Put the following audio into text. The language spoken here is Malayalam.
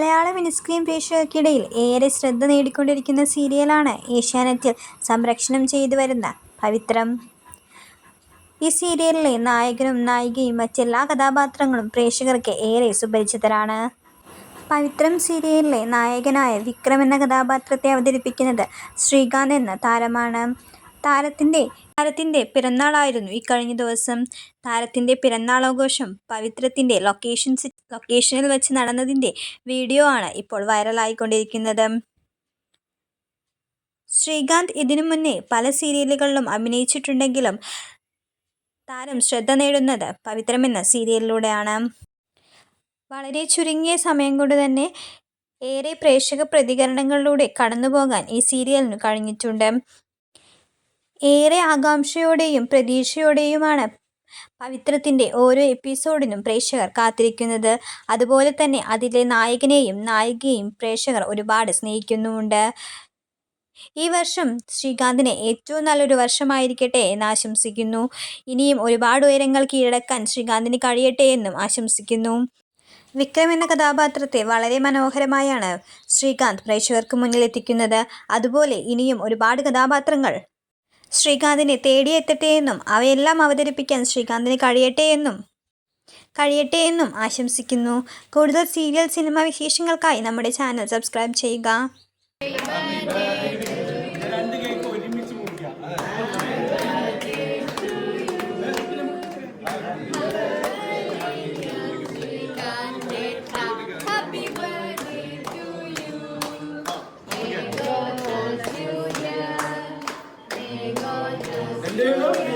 മലയാള മിനിസ്ക്രീൻ പ്രേക്ഷകർക്കിടയിൽ ഏറെ ശ്രദ്ധ നേടിക്കൊണ്ടിരിക്കുന്ന സീരിയലാണ് ഏഷ്യാനെറ്റിൽ സംരക്ഷണം ചെയ്തു വരുന്ന പവിത്രം. ഈ സീരിയലിലെ നായകനും നായികയും മറ്റെല്ലാ കഥാപാത്രങ്ങളും പ്രേക്ഷകർക്ക് ഏറെ സുപരിചിതരാണ്. പവിത്രം സീരിയലിലെ നായകനായ വിക്രം എന്ന കഥാപാത്രത്തെ അവതരിപ്പിക്കുന്നത് ശ്രീകാന്ത് എന്ന താരമാണ്. താരത്തിന്റെ പിറന്നാളായിരുന്നു ഇക്കഴിഞ്ഞ ദിവസം. താരത്തിന്റെ പിറന്നാളാഘോഷം പവിത്രത്തിന്റെ ലൊക്കേഷനിൽ വെച്ച് നടന്നതിന്റെ വീഡിയോ ആണ് ഇപ്പോൾ വൈറലായിക്കൊണ്ടിരിക്കുന്നത്. ശ്രീകാന്ത് ഇതിനു മുന്നേ പല സീരിയലുകളിലും അഭിനയിച്ചിട്ടുണ്ടെങ്കിലും താരം ശ്രദ്ധ നേടുന്നത് പവിത്രമെന്ന സീരിയലിലൂടെയാണ്. വളരെ ചുരുങ്ങിയ സമയം കൊണ്ട് തന്നെ ഏറെ പ്രേക്ഷക പ്രതികരണങ്ങളിലൂടെ കടന്നുപോകാൻ ഈ സീരിയലിന് കഴിഞ്ഞിട്ടുണ്ട്. ഏറെ ആകാംക്ഷയോടെയും പ്രതീക്ഷയോടെയുമാണ് പവിത്രത്തിന്റെ ഓരോ എപ്പിസോഡിനും പ്രേക്ഷകർ കാത്തിരിക്കുന്നത്. അതുപോലെ തന്നെ അതിലെ നായകനെയും നായികയെയും പ്രേക്ഷകർ ഒരുപാട് സ്നേഹിക്കുന്നുമുണ്ട്. ഈ വർഷം ശ്രീകാന്തിന് ഏറ്റവും നല്ലൊരു വർഷമായിരിക്കട്ടെ എന്ന് ആശംസിക്കുന്നു. ഇനിയും ഒരുപാട് ഉയരങ്ങൾ കീഴടക്കാൻ ശ്രീകാന്തിന് കഴിയട്ടെ എന്നും ആശംസിക്കുന്നു. വിക്രം എന്ന കഥാപാത്രത്തെ വളരെ മനോഹരമായാണ് ശ്രീകാന്ത് പ്രേക്ഷകർക്ക് മുന്നിലെത്തിക്കുന്നത് അതുപോലെ ഇനിയും ഒരുപാട് കഥാപാത്രങ്ങൾ ശ്രീകാന്തിനെ തേടിയെത്തട്ടെയെന്നും അവയെല്ലാം അവതരിപ്പിക്കാൻ ശ്രീകാന്തിന് കഴിയട്ടെ എന്നും കഴിയട്ടെ എന്നും ആശംസിക്കുന്നു. കൂടുതൽ സീരിയൽ, സിനിമ വിശേഷങ്ങൾക്കായി നമ്മുടെ ചാനൽ സബ്സ്ക്രൈബ് ചെയ്യുക. ¿no?